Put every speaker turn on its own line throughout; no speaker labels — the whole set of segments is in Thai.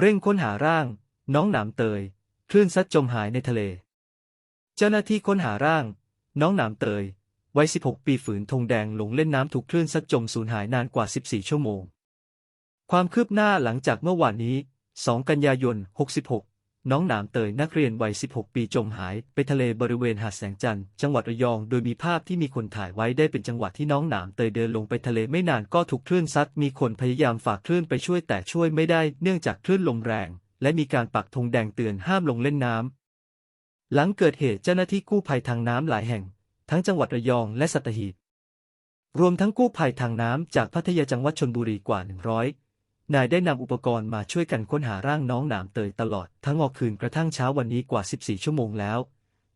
เร่งค้นหาร่าง น้องหนามเตย คลื่นซัดจมหายในทะเล เจ้าหน้าที่ค้นหาร่าง น้องหนามเตย วัย 16 ปีฝืนธงแดงหลงเล่นน้ำถูกคลื่นซัดจมสูญหายนานกว่า 14 ชั่วโมง ความคืบหน้าหลังจากเมื่อวานนี้ 2 กันยายน 66 น้องหนามเตยนักเรียนวัย 16 ปีจมหายไปทะเลบริเวณหาดแสงจันทร์จังหวัดระยอง โดยมีภาพที่มีคนถ่ายไว้ได้เป็นจังหวะที่น้องหนามเตยเดินลงไปทะเลไม่นานก็ถูกคลื่นซัด มีคนพยายามฝากคลื่นไปช่วยแต่ช่วยไม่ได้เนื่องจากคลื่นลมแรง และมีการปักธงแดงเตือนห้ามลงเล่นน้ำ หลังเกิดเหตุเจ้าหน้าที่กู้ภัยทางน้ำหลายแห่ง ทั้งจังหวัดระยองและสัตหีบรวมทั้งกู้ภัยทางน้ำจากพัทยาจังหวัดชนบุรีกว่า 100 นายได้นำอุปกรณ์มาช่วยกันค้นหาร่างน้องหนามเตยตลอด ทั้งออกคืนกระทั่งเช้าวันนี้กว่า 14 ชั่วโมงแล้ว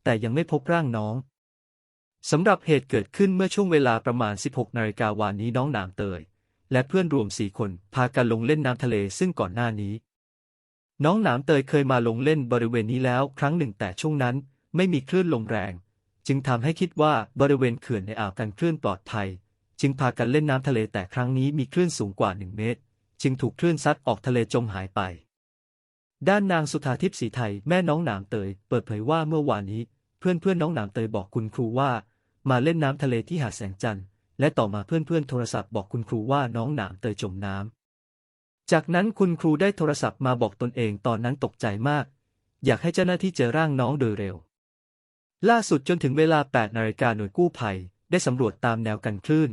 แต่ยังไม่พบร่างน้องสำหรับเหตุเกิดขึ้นเมื่อช่วงเวลาประมาณ 16 นาฬิกาวานนี้น้องหนามเตย และเพื่อนรวม4คนพากันลงเล่นน้ำทะเลซึ่งก่อนหน้านี้ น้องหนามเตยเคยมาลงเล่นบริเวณนี้แล้วครั้งหนึ่งแต่ช่วงนั้นไม่มีคลื่นลมแรง จึงทำให้คิดว่าบริเวณเขื่อนในอ่าวกันคลื่นปลอดภัย จึงพากันเล่นน้ำทะเลแต่ครั้งนี้มีคลื่นสูงกว่า 1 เมตร จึงถูกคลื่นซัดออกทะเลจมหายไป ด้านนางสุธาทิพย์ศรีไทยแม่น้องหนามเตยเปิดเผยว่าเมื่อวานนี้ เพื่อนเพื่อนน้องหนามเตยบอกคุณครูว่า มาเล่นน้ำทะเลที่หาดแสงจันทร์และต่อมาเพื่อนเพื่อนโทรศัพท์บอกคุณครูว่าน้องหนามเตยจมน้ำจากนั้นคุณครูได้โทรศัพท์มาบอกตนเองตอนนั้นตกใจมาก อยากให้เจ้าหน้าที่เจอร่างน้องโดยเร็ว ล่าสุดจนถึงเวลา8นาฬิกาหน่วยกู้ภัยได้สำรวจตามแนวกันคลื่น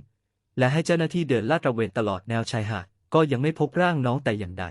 และให้เจ้าหน้าที่เดินลาดตระเวนตลอดแนวชายหาด ก็ยังไม่พบร่างน้องแต่อย่างใด